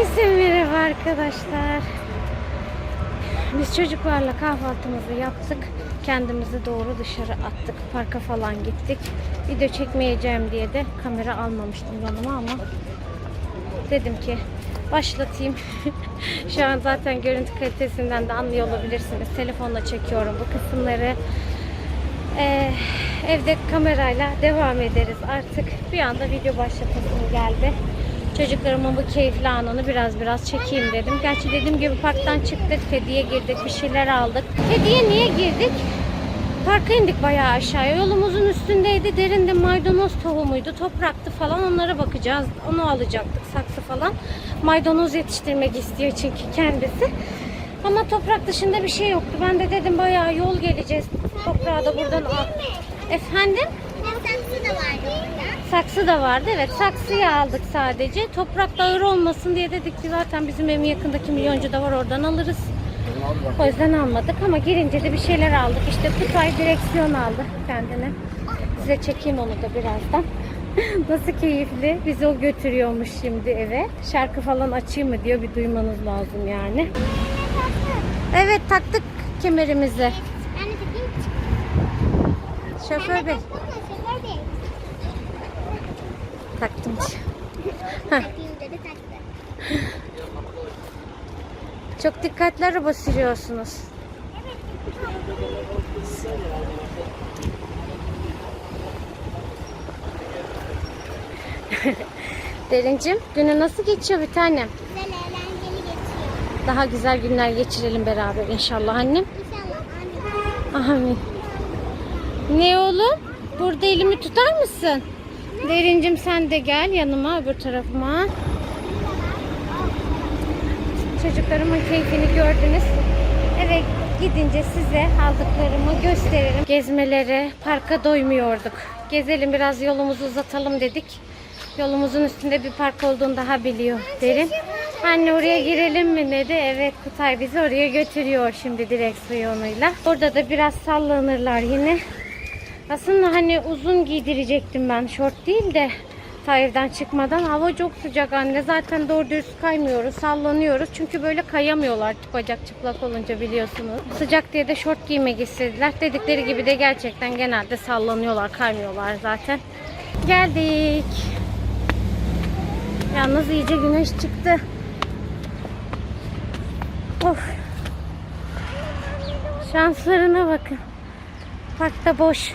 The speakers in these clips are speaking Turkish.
Herkese merhaba arkadaşlar. Biz çocuklarla kahvaltımızı yaptık. Kendimizi doğru dışarı attık. Parka falan gittik. Video çekmeyeceğim diye de kamera almamıştım yanıma ama dedim ki başlatayım. Şu an zaten görüntü kalitesinden de anlıyor olabilirsiniz. Telefonla çekiyorum bu kısımları. Ee, evde kamerayla devam ederiz artık. Bir anda video başlatasım geldi. Çocuklarımın bu keyifli anını biraz biraz çekeyim dedim. Gerçi dediğim gibi parktan çıktık, kediye girdik, bir şeyler aldık. Kediye niye girdik? Parka indik bayağı aşağıya. Yolumuzun üstündeydi. Derinde maydanoz tohumuydu, topraktı falan. Onlara bakacağız. Onu alacaktık, saksı falan. Maydanoz yetiştirmek istiyor çünkü kendisi. Ama toprak dışında bir şey yoktu. Ben de dedim bayağı yol geleceğiz. Toprağı da buradan al. Efendim? saksı da vardı. Saksı da vardı. Evet saksıyı aldık sadece. Toprak da ağır olmasın diye dedik ki zaten bizim evin yakındaki milyoncu da var oradan alırız. O yüzden almadık ama girince de bir şeyler aldık. İşte Kutay direksiyon aldı kendine. Size çekeyim onu da birazdan. Nasıl keyifli. Bizi o götürüyormuş şimdi eve. Şarkı falan açayım mı diyor. Bir duymanız lazım yani. Evet taktık kemerimizi. Şoför bey. Taktım. Çok dikkatli araba sürüyorsunuz. Derincim günü nasıl geçiyor bir tanem? Güzel eğlenceli geçiyor. Daha güzel günler geçirelim beraber inşallah annem. İnşallah anne. Amin. Ne oğlum? Burada elimi tutar mısın? Derincim sen de gel yanıma öbür tarafıma. Çocuklarımın keyfini gördünüz. Eve gidince size aldıklarımı gösteririm. Gezmeleri, parka doymuyorduk. Gezelim biraz yolumuzu uzatalım dedik. Yolumuzun üstünde bir park olduğunu daha biliyor derin. Anne oraya girelim mi dedi. Evet Kutay bizi oraya götürüyor şimdi direksiyonuyla. Orada da biraz sallanırlar yine. Aslında hani uzun giydirecektim ben şort değil de Tahir'den çıkmadan. Hava çok sıcak anne. Zaten doğru dürüst kaymıyoruz. Sallanıyoruz. Çünkü böyle kayamıyorlar bacak çıplak olunca biliyorsunuz. Sıcak diye de şort giymek istediler. Dedikleri gibi de gerçekten genelde sallanıyorlar. Kaymıyorlar zaten. Geldik. Yalnız iyice güneş çıktı. Of. Şanslarına bakın. Parkta boş.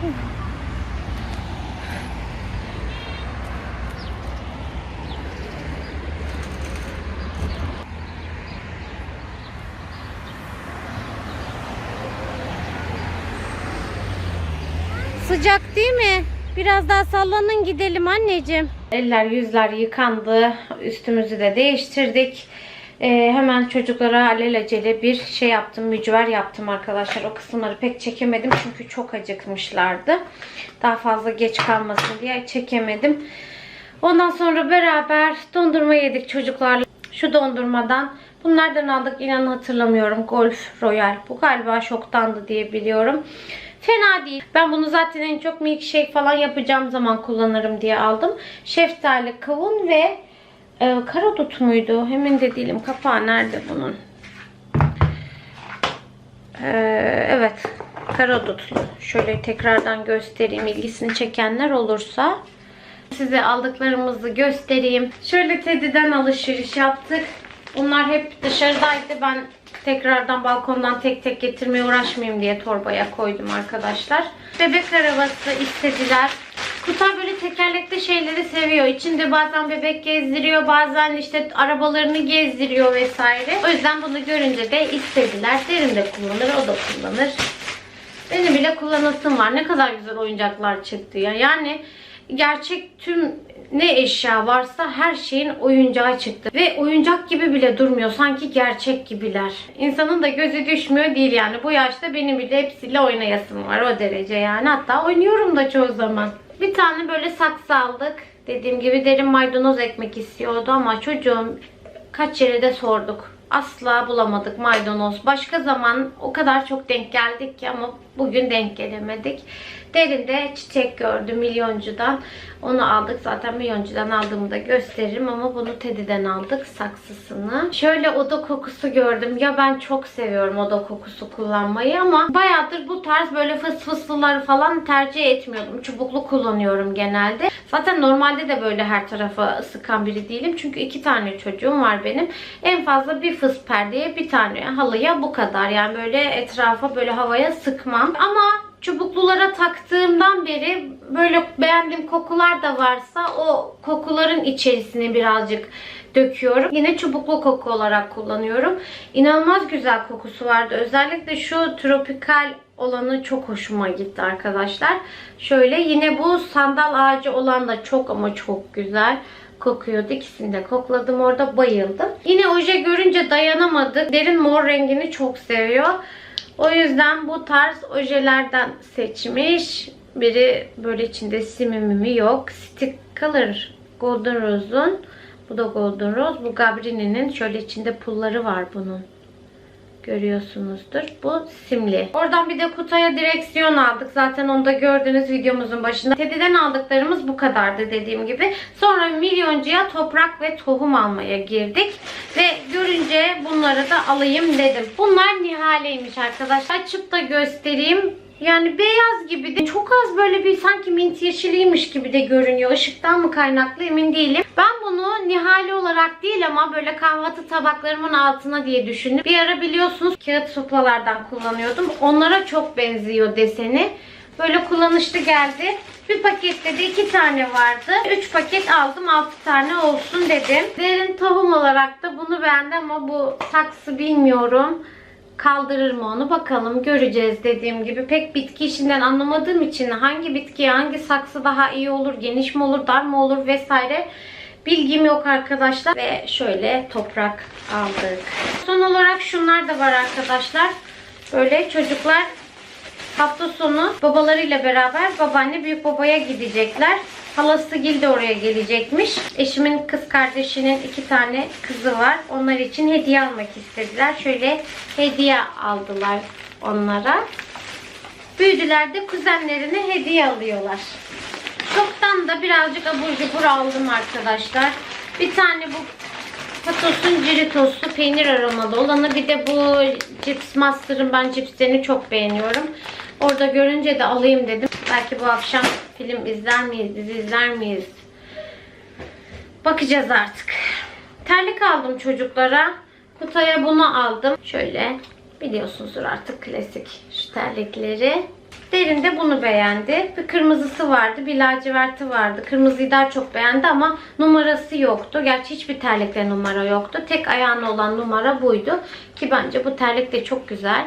Sıcak değil mi? Biraz daha sallanın gidelim anneciğim. Eller yüzler yıkandı. Üstümüzü de değiştirdik. Ee, hemen çocuklara alelacele bir şey yaptım. Mücver yaptım arkadaşlar. O kısımları pek çekemedim. Çünkü çok acıkmışlardı. Daha fazla geç kalmasın diye çekemedim. Ondan sonra beraber dondurma yedik çocuklarla. Şu dondurmadan bunlardan aldık inanın hatırlamıyorum. Golf Royal. Bu galiba şoktandı diye biliyorum. Fena değil. Ben bunu zaten en çok milkshake falan yapacağım zaman kullanırım diye aldım. Şeftali, kavun ve e, karadut muydu? Hemen de değilim. Kapağı nerede bunun? Ee, evet. Karadutlu. Şöyle tekrardan göstereyim ilgisini çekenler olursa. Size aldıklarımızı göstereyim. Şöyle Teddy'den alışveriş yaptık. Bunlar hep dışarıdaydı. Ben tekrardan balkondan tek tek getirmeye uğraşmayayım diye torbaya koydum arkadaşlar. Bebek arabası istediler. Kutay böyle tekerlekli şeyleri seviyor. İçinde bazen bebek gezdiriyor, bazen işte arabalarını gezdiriyor vesaire. O yüzden bunu görünce de istediler. Derin de kullanır, o da kullanır. Benim bile kullanasım var. Ne kadar güzel oyuncaklar çıktı ya. Yani gerçek tüm ne eşya varsa her şeyin oyuncağı çıktı. Ve oyuncak gibi bile durmuyor. Sanki gerçek gibiler. İnsanın da gözü düşmüyor değil yani. Bu yaşta benim bile hepsiyle oynayasım var o derece yani. Hatta oynuyorum da çoğu zaman. Bir tane böyle saksı aldık. Dediğim gibi derin maydanoz ekmek istiyordu ama çocuğum kaç yere de sorduk. Asla bulamadık maydanoz. Başka zaman o kadar çok denk geldik ki ama bugün denk gelemedik. Derinde çiçek gördüm milyoncudan. Onu aldık. Zaten milyoncudan aldığımı da gösteririm ama bunu Teddy'den aldık saksısını. Şöyle oda kokusu gördüm. Ya ben çok seviyorum oda kokusu kullanmayı ama bayağıdır bu tarz böyle fıs fıslıları falan tercih etmiyordum. Çubuklu kullanıyorum genelde. Zaten normalde de böyle her tarafa sıkan biri değilim. Çünkü iki tane çocuğum var benim. En fazla bir fıs perdeye bir tane halıya bu kadar. Yani böyle etrafa böyle havaya sıkmam. Ama çubuklulara taktığımdan beri böyle beğendiğim kokular da varsa o kokuların içerisine birazcık döküyorum. Yine çubuklu koku olarak kullanıyorum. İnanılmaz güzel kokusu vardı. Özellikle şu tropikal olanı çok hoşuma gitti arkadaşlar. Şöyle yine bu sandal ağacı olan da çok ama çok güzel kokuyordu. İkisini de kokladım orada bayıldım. Yine oje görünce dayanamadık. Derin mor rengini çok seviyor. O yüzden bu tarz ojelerden seçmiş. Biri böyle içinde simimimi yok. Stick Color Golden Rose'un. Bu da Golden Rose. Bu Gabrini'nin şöyle içinde pulları var bunun. Görüyorsunuzdur. Bu simli. Oradan bir de kutuya direksiyon aldık. Zaten onu da gördünüz videomuzun başında. Teddy'den aldıklarımız bu kadardı dediğim gibi. Sonra milyoncuya toprak ve tohum almaya girdik. Ve görünce bunları da alayım dedim. Bunlar Nihale'ymiş arkadaşlar. Açıp da göstereyim. Yani beyaz gibi de çok az böyle bir sanki mint yeşiliymiş gibi de görünüyor. Işıktan mı kaynaklı emin değilim. Ben bunu nihali olarak değil ama böyle kahvaltı tabaklarımın altına diye düşündüm. Bir ara biliyorsunuz kağıt suplalardan kullanıyordum. Onlara çok benziyor deseni. Böyle kullanışlı geldi. Bir pakette de iki tane vardı. Üç paket aldım. Altı tane olsun dedim. Derin tohum olarak da bunu beğendim ama bu saksı bilmiyorum kaldırır mı onu bakalım göreceğiz dediğim gibi. Pek bitki işinden anlamadığım için hangi bitkiye hangi saksı daha iyi olur, geniş mi olur, dar mı olur vesaire bilgim yok arkadaşlar. Ve şöyle toprak aldık. Son olarak şunlar da var arkadaşlar. Böyle çocuklar hafta sonu babalarıyla beraber babaanne büyük babaya gidecekler. Halası Gil de oraya gelecekmiş. Eşimin kız kardeşinin iki tane kızı var. Onlar için hediye almak istediler. Şöyle hediye aldılar onlara. Büyüdüler de kuzenlerine hediye alıyorlar. Çoktan da birazcık abur cubur aldım arkadaşlar. Bir tane bu Patos'un Ciritos'lu peynir aromalı olanı. Bir de bu Cips Master'ın ben cipslerini çok beğeniyorum. Orada görünce de alayım dedim. Belki bu akşam film izler miyiz, dizi izler miyiz? Bakacağız artık. Terlik aldım çocuklara. Kutaya bunu aldım. Şöyle biliyorsunuzdur artık klasik şu terlikleri. Derin de bunu beğendi. Bir kırmızısı vardı, bir laciverti vardı. Kırmızıyı daha çok beğendi ama numarası yoktu. Gerçi hiçbir terlikte numara yoktu. Tek ayağına olan numara buydu. Ki bence bu terlik de çok güzel.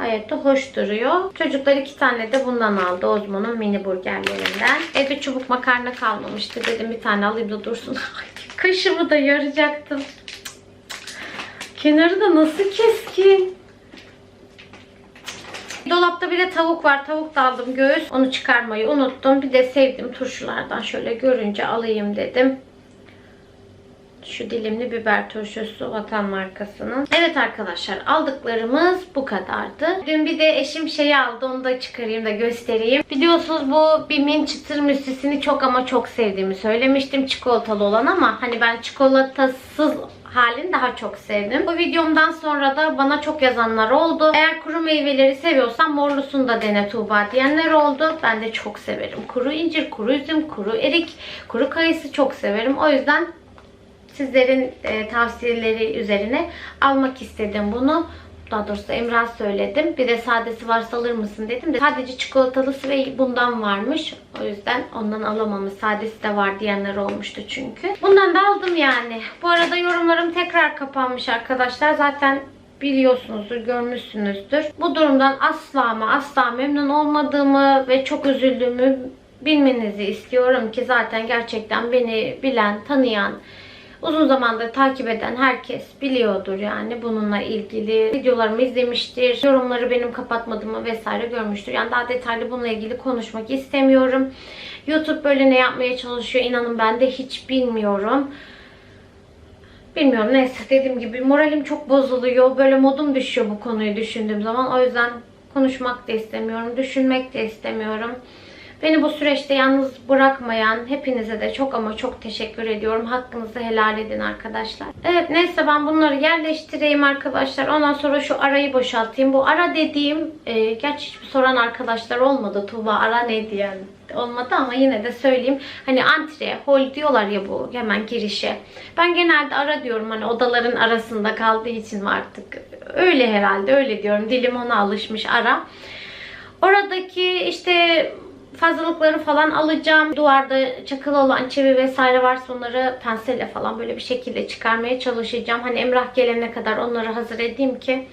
Gayet de hoş duruyor. Çocuklar iki tane de bundan aldı. Ozmo'nun mini burgerlerinden. Evde çubuk makarna kalmamıştı. Dedim bir tane alayım da dursun. Kaşımı da yaracaktım. Kenarı da nasıl keskin. Dolapta bir de tavuk var. Tavuk da aldım göğüs. Onu çıkarmayı unuttum. Bir de sevdim turşulardan şöyle görünce alayım dedim. Şu dilimli biber turşusu vatan markasının. Evet arkadaşlar aldıklarımız bu kadardı. Dün bir de eşim şeyi aldı onu da çıkarayım da göstereyim. Biliyorsunuz bu bir min çıtır müslisini çok ama çok sevdiğimi söylemiştim. Çikolatalı olan ama hani ben çikolatasız halini daha çok sevdim. Bu videomdan sonra da bana çok yazanlar oldu. Eğer kuru meyveleri seviyorsan morlusunu da dene Tuğba diyenler oldu. Ben de çok severim. Kuru incir, kuru üzüm, kuru erik, kuru kayısı çok severim. O yüzden sizlerin e, tavsiyeleri üzerine almak istedim bunu. Daha doğrusu Emrah söyledim. Bir de sadesi varsa alır mısın dedim de sadece çikolatalısı ve bundan varmış. O yüzden ondan alamamış. Sadesi de var diyenler olmuştu çünkü. Bundan da aldım yani. Bu arada yorumlarım tekrar kapanmış arkadaşlar. Zaten biliyorsunuzdur, görmüşsünüzdür. Bu durumdan asla ama asla memnun olmadığımı ve çok üzüldüğümü bilmenizi istiyorum ki zaten gerçekten beni bilen, tanıyan, Uzun zamandır takip eden herkes biliyordur yani bununla ilgili videolarımı izlemiştir. Yorumları benim kapatmadığımı vesaire görmüştür. Yani daha detaylı bununla ilgili konuşmak istemiyorum. YouTube böyle ne yapmaya çalışıyor inanın ben de hiç bilmiyorum. Bilmiyorum neyse dediğim gibi moralim çok bozuluyor. Böyle modum düşüyor bu konuyu düşündüğüm zaman. O yüzden Konuşmak da istemiyorum. Düşünmek de istemiyorum. Beni bu süreçte yalnız bırakmayan hepinize de çok ama çok teşekkür ediyorum. Hakkınızı helal edin arkadaşlar. Evet neyse ben bunları yerleştireyim arkadaşlar. Ondan sonra şu arayı boşaltayım. Bu ara dediğim e, gerçi hiçbir soran arkadaşlar olmadı. Tuğba ara ne diyen olmadı ama yine de söyleyeyim. Hani antre, hol diyorlar ya bu hemen girişe. Ben genelde ara diyorum hani odaların arasında kaldığı için artık öyle herhalde öyle diyorum. Dilim ona alışmış ara. Oradaki işte fazlalıkları falan alacağım. Duvarda çakılı olan çivi vesaire varsa onları penselle falan böyle bir şekilde çıkarmaya çalışacağım. Hani Emrah gelene kadar onları hazır edeyim ki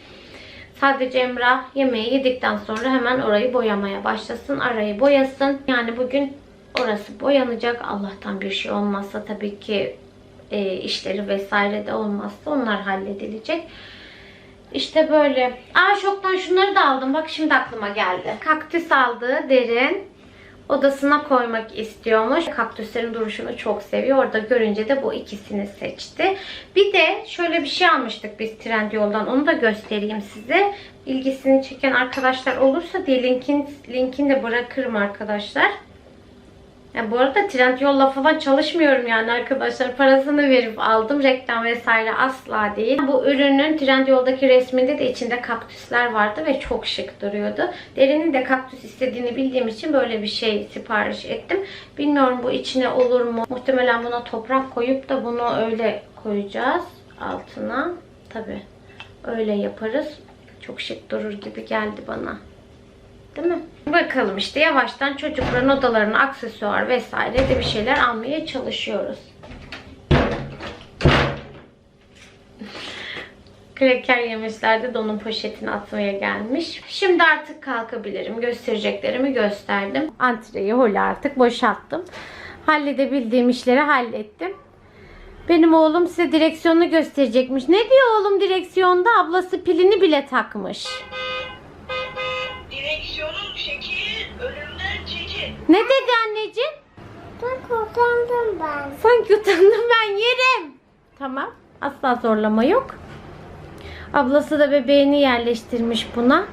sadece Emrah yemeği yedikten sonra hemen orayı boyamaya başlasın. Arayı boyasın. Yani bugün orası boyanacak. Allah'tan bir şey olmazsa tabii ki e, işleri vesaire de olmazsa onlar halledilecek. İşte böyle. Aa şoktan şunları da aldım. Bak şimdi aklıma geldi. Kaktüs aldı derin. Odasına koymak istiyormuş. Kaktüslerin duruşunu çok seviyor. Orada görünce de bu ikisini seçti. Bir de şöyle bir şey almıştık biz Trendyol'dan. Onu da göstereyim size. İlgisini çeken arkadaşlar olursa diye linkin, linkini de bırakırım arkadaşlar. Ya bu arada Trendyol'la falan çalışmıyorum yani arkadaşlar. Parasını verip aldım. Reklam vesaire asla değil. Bu ürünün Trendyol'daki resminde de içinde kaktüsler vardı ve çok şık duruyordu. Derinin de kaktüs istediğini bildiğim için böyle bir şey sipariş ettim. Bilmiyorum bu içine olur mu? Muhtemelen buna toprak koyup da bunu öyle koyacağız altına. Tabi öyle yaparız. Çok şık durur gibi geldi bana. Değil mi? Bakalım işte yavaştan çocukların odalarına aksesuar vesaire de bir şeyler almaya çalışıyoruz. Kreker yemişlerdi de onun poşetini atmaya gelmiş. Şimdi artık kalkabilirim. Göstereceklerimi gösterdim. Antreyi holü artık boşalttım. Halledebildiğim işleri hallettim. Benim oğlum size direksiyonu gösterecekmiş. Ne diyor oğlum direksiyonda? Ablası pilini bile takmış. Ne dedi anneciğim? Bak utandım ben. Sanki utandım ben yerim. Tamam. Asla zorlama yok. Ablası da bebeğini yerleştirmiş buna.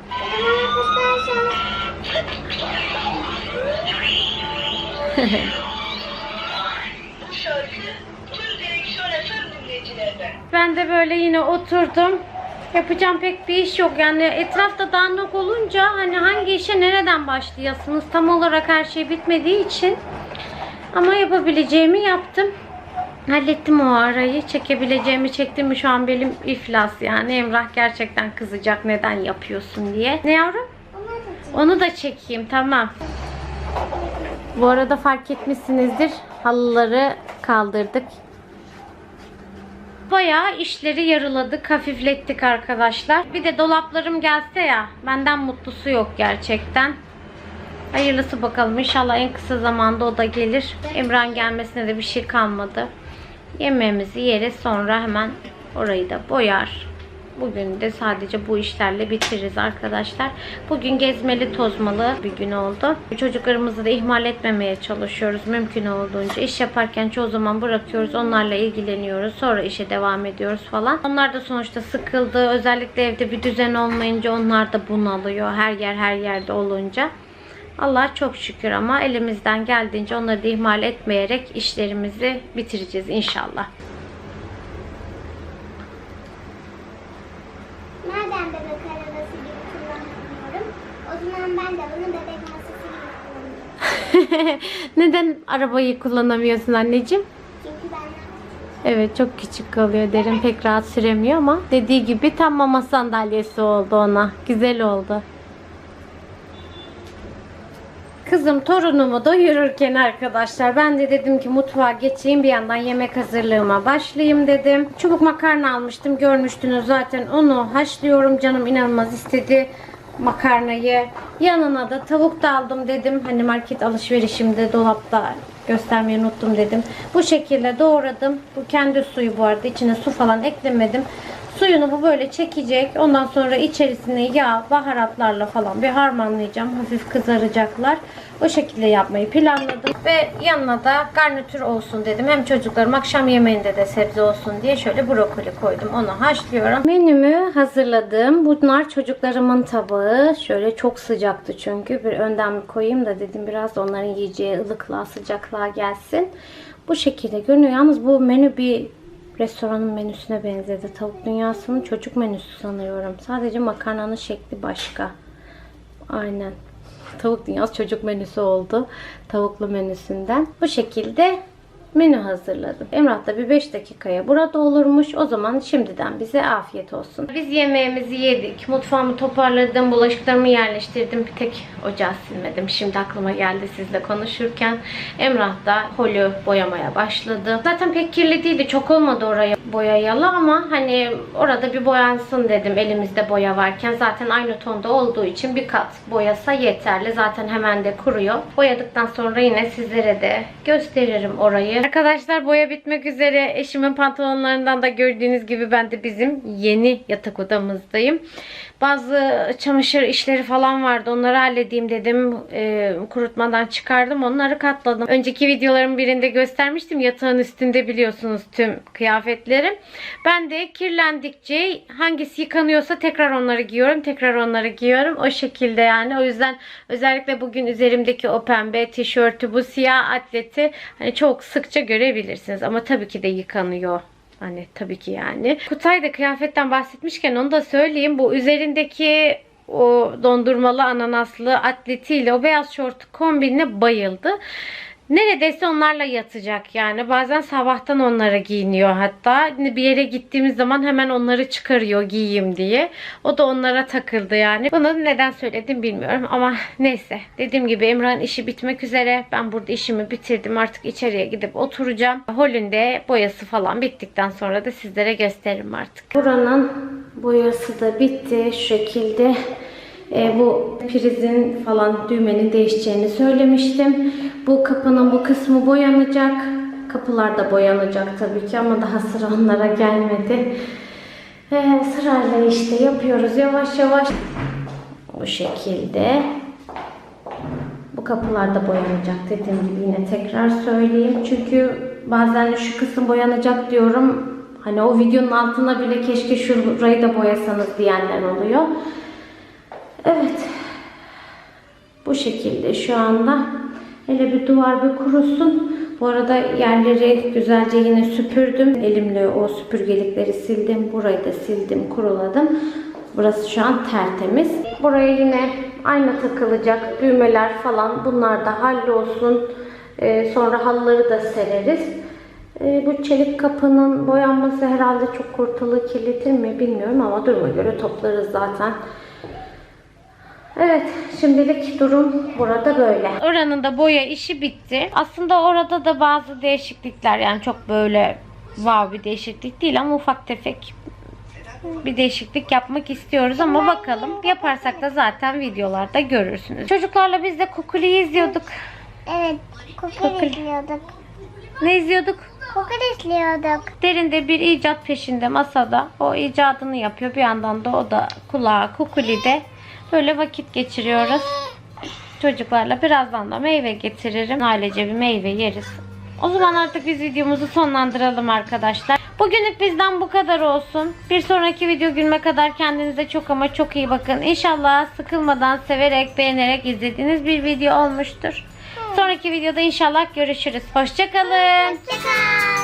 Ben de böyle yine oturdum. Yapacağım pek bir iş yok. Yani etrafta dağınık olunca hani hangi işe nereden başlayasınız? Tam olarak her şey bitmediği için. Ama yapabileceğimi yaptım. Hallettim o arayı. Çekebileceğimi çektim şu an benim iflas yani. Emrah gerçekten kızacak neden yapıyorsun diye. Ne yavrum? Onu da çekeyim tamam. Bu arada fark etmişsinizdir. Halıları kaldırdık. Bayağı işleri yarıladık, hafiflettik arkadaşlar. Bir de dolaplarım gelse ya, benden mutlusu yok gerçekten. Hayırlısı bakalım. İnşallah en kısa zamanda o da gelir. Emran gelmesine de bir şey kalmadı. Yemeğimizi yeriz sonra hemen orayı da boyar. Bugün de sadece bu işlerle bitiririz arkadaşlar. Bugün gezmeli tozmalı bir gün oldu. Çocuklarımızı da ihmal etmemeye çalışıyoruz mümkün olduğunca. İş yaparken çoğu zaman bırakıyoruz. Onlarla ilgileniyoruz. Sonra işe devam ediyoruz falan. Onlar da sonuçta sıkıldı. Özellikle evde bir düzen olmayınca onlar da bunalıyor. Her yer her yerde olunca. Allah çok şükür ama elimizden geldiğince onları da ihmal etmeyerek işlerimizi bitireceğiz inşallah. Madem bebek arabası gibi kullanmıyorum. O zaman ben de bunu bebek masası gibi kullanıyorum. Neden arabayı kullanamıyorsun anneciğim? Çünkü ben Evet çok küçük kalıyor. Derin pek rahat süremiyor ama dediği gibi tam mama sandalyesi oldu ona. Güzel oldu. Kızım torunumu doyururken arkadaşlar ben de dedim ki mutfağa geçeyim bir yandan yemek hazırlığıma başlayayım dedim. Çubuk makarna almıştım görmüştünüz zaten onu haşlıyorum canım inanılmaz istedi makarnayı. Yanına da tavuk da aldım dedim. Hani market alışverişimde dolapta göstermeyi unuttum dedim. Bu şekilde doğradım. Bu kendi suyu bu arada. İçine su falan eklemedim. Suyunu bu böyle çekecek. Ondan sonra içerisine yağ, baharatlarla falan bir harmanlayacağım. Hafif kızaracaklar. O şekilde yapmayı planladım. Ve yanına da garnitür olsun dedim. Hem çocuklarım akşam yemeğinde de sebze olsun diye şöyle brokoli koydum. Onu haşlıyorum. Menümü hazırladım. Bunlar çocuklarımın tabağı. Şöyle çok sıcaktı çünkü. Bir önden koyayım da dedim biraz da onların yiyeceği ılıklığa sıcaklığa gelsin. Bu şekilde görünüyor. Yalnız bu menü bir restoranın menüsüne benzedi. Tavuk dünyasının çocuk menüsü sanıyorum. Sadece makarnanın şekli başka. Aynen. Tavuk dünyası çocuk menüsü oldu. Tavuklu menüsünden. Bu şekilde menü hazırladım. Emrah da bir 5 dakikaya burada olurmuş. O zaman şimdiden bize afiyet olsun. Biz yemeğimizi yedik. Mutfağımı toparladım. Bulaşıklarımı yerleştirdim. Bir tek ocağı silmedim. Şimdi aklıma geldi sizle konuşurken. Emrah da holü boyamaya başladı. Zaten pek kirli değildi. Çok olmadı oraya boyayalı ama hani orada bir boyansın dedim elimizde boya varken. Zaten aynı tonda olduğu için bir kat boyasa yeterli. Zaten hemen de kuruyor. Boyadıktan sonra yine sizlere de gösteririm orayı. Arkadaşlar boya bitmek üzere. Eşimin pantolonlarından da gördüğünüz gibi ben de bizim yeni yatak odamızdayım. Bazı çamaşır işleri falan vardı. Onları halledeyim dedim. Ee, kurutmadan çıkardım. Onları katladım. Önceki videoların birinde göstermiştim. Yatağın üstünde biliyorsunuz tüm kıyafetlerim. Ben de kirlendikçe hangisi yıkanıyorsa tekrar onları giyiyorum. Tekrar onları giyiyorum. O şekilde yani. O yüzden özellikle bugün üzerimdeki o pembe tişörtü, bu siyah atleti hani çok sıkça görebilirsiniz. Ama tabii ki de yıkanıyor. Hani tabii ki yani. Kutay da kıyafetten bahsetmişken onu da söyleyeyim. Bu üzerindeki o dondurmalı ananaslı atletiyle o beyaz şort kombinine bayıldı. Neredeyse onlarla yatacak yani. Bazen sabahtan onlara giyiniyor hatta. Bir yere gittiğimiz zaman hemen onları çıkarıyor giyeyim diye. O da onlara takıldı yani. Bunu neden söyledim bilmiyorum ama neyse. Dediğim gibi Emrah'ın işi bitmek üzere. Ben burada işimi bitirdim. Artık içeriye gidip oturacağım. Holünde boyası falan bittikten sonra da sizlere gösteririm artık. Buranın boyası da bitti. Şu şekilde e, bu prizin falan düğmenin değişeceğini söylemiştim. Bu kapının bu kısmı boyanacak. Kapılar da boyanacak tabii ki ama daha sıra onlara gelmedi. E, sırayla işte yapıyoruz yavaş yavaş. Bu şekilde. Bu kapılar da boyanacak dediğim gibi yine tekrar söyleyeyim. Çünkü bazen şu kısım boyanacak diyorum. Hani o videonun altına bile keşke şurayı da boyasanız diyenler oluyor. Evet. Bu şekilde şu anda. Hele bir duvar bir kurusun. Bu arada yerleri güzelce yine süpürdüm. Elimle o süpürgelikleri sildim. Burayı da sildim, kuruladım. Burası şu an tertemiz. Buraya yine ayna takılacak. Düğmeler falan bunlar da hallolsun. Ee, sonra halıları da sereriz. Ee, bu çelik kapının boyanması herhalde çok ortalığı kirletir mi bilmiyorum ama duruma göre toplarız zaten. Evet, şimdilik durum burada böyle. Oranın da boya işi bitti. Aslında orada da bazı değişiklikler yani çok böyle wow bir değişiklik değil ama ufak tefek bir değişiklik yapmak istiyoruz ama bakalım yaparsak da zaten videolarda görürsünüz. Çocuklarla biz de Kukuli'yi izliyorduk. Evet, kokur izliyorduk. Ne izliyorduk? Kokur izliyorduk. Derin de bir icat peşinde masada. O icadını yapıyor. Bir yandan da o da kulağa Kukuli'de böyle vakit geçiriyoruz. Çocuklarla birazdan da meyve getiririm. Ailece bir meyve yeriz. O zaman artık biz videomuzu sonlandıralım arkadaşlar. Bugünlük bizden bu kadar olsun. Bir sonraki video günüme kadar kendinize çok ama çok iyi bakın. İnşallah sıkılmadan, severek, beğenerek izlediğiniz bir video olmuştur. Sonraki videoda inşallah görüşürüz. Hoşçakalın. Hoşçakal.